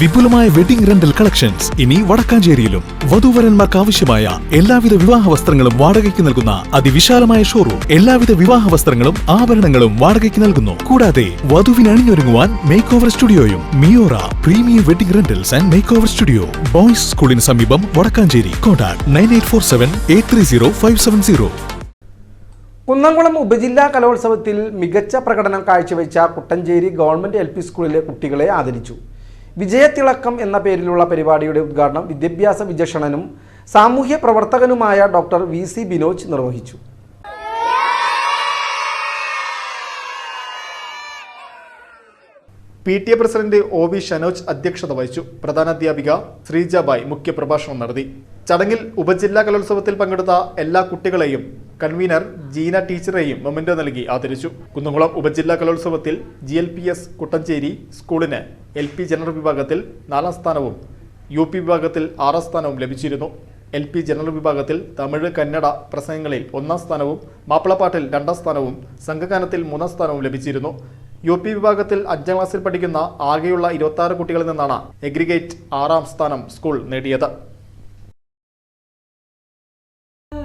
വിപുലമായ wedding rental collections ഇനി വടക്കാഞ്ചേരിയിലും വധൂവരന്മാർക്ക് ആവശ്യമായ എല്ലാവിധ വിവാഹ വസ്ത്രങ്ങളും വാടകയ്ക്ക് നൽകുന്ന അതിവിശാലമായ ഷോറൂം എല്ലാവിധ വിവാഹ വസ്ത്രങ്ങളും ആഭരണങ്ങളും വാടകയ്ക്ക് നൽകുന്നു. കൂടാതെ വധുവിന് അണിഞ്ഞൊരുങ്ങുവാൻ make over സ്റ്റുഡിയോയും Miora premium wedding rentals and make over studio boys സ്കൂളിന് സമീപം Vadakkanchery. Contact nine eight four seven eight three zero five seven zero Kunnamkulam ഉപജില്ലാ കലോത്സവത്തിൽ മികച്ച പ്രകടനം കാഴ്ചവെച്ച കുട്ടഞ്ചേരി ഗവൺമെന്റ് എൽ പി സ്കൂളിലെ കുട്ടികളെ ആദരിച്ചു. വിജയത്തിളക്കം എന്ന പേരിലുള്ള പരിപാടിയുടെ ഉദ്ഘാടനം വിദ്യാഭ്യാസ വിചക്ഷണനും സാമൂഹ്യ പ്രവർത്തകനുമായ ഡോക്ടർ വി സി ബിനോജ് നിർവഹിച്ചു. P T A president O V Shanoj അധ്യക്ഷത വഹിച്ചു. പ്രധാനാധ്യാപിക ശ്രീജാബായ് മുഖ്യപ്രഭാഷണം നടത്തി. ചടങ്ങിൽ ഉപജില്ലാ കലോത്സവത്തിൽ പങ്കെടുത്ത എല്ലാ കുട്ടികളെയും കൺവീനർ ജീന ടീച്ചറെയും മൊമെന്റോ നൽകി ആദരിച്ചു. കുന്നംകുളം ഉപജില്ലാ കലോത്സവത്തിൽ G L P S Kuttanchery സ്കൂളിന് എൽ പി ജനറൽ വിഭാഗത്തിൽ നാലാം സ്ഥാനവും യു പി വിഭാഗത്തിൽ ആറാം സ്ഥാനവും ലഭിച്ചിരുന്നു. എൽ പി ജനറൽ വിഭാഗത്തിൽ തമിഴ് കന്നഡ പ്രസംഗങ്ങളിൽ ഒന്നാം സ്ഥാനവും മാപ്പിളപ്പാട്ടിൽ രണ്ടാം സ്ഥാനവും സംഘഗാനത്തിൽ മൂന്നാം സ്ഥാനവും ലഭിച്ചിരുന്നു. യു പി വിഭാഗത്തിൽ അഞ്ചാം ക്ലാസ്സിൽ പഠിക്കുന്ന ആകെയുള്ള ഇരുപത്തി കുട്ടികളിൽ നിന്നാണ് എഗ്രിഗേറ്റ് ആറാം സ്ഥാനം സ്കൂൾ നേടിയത്.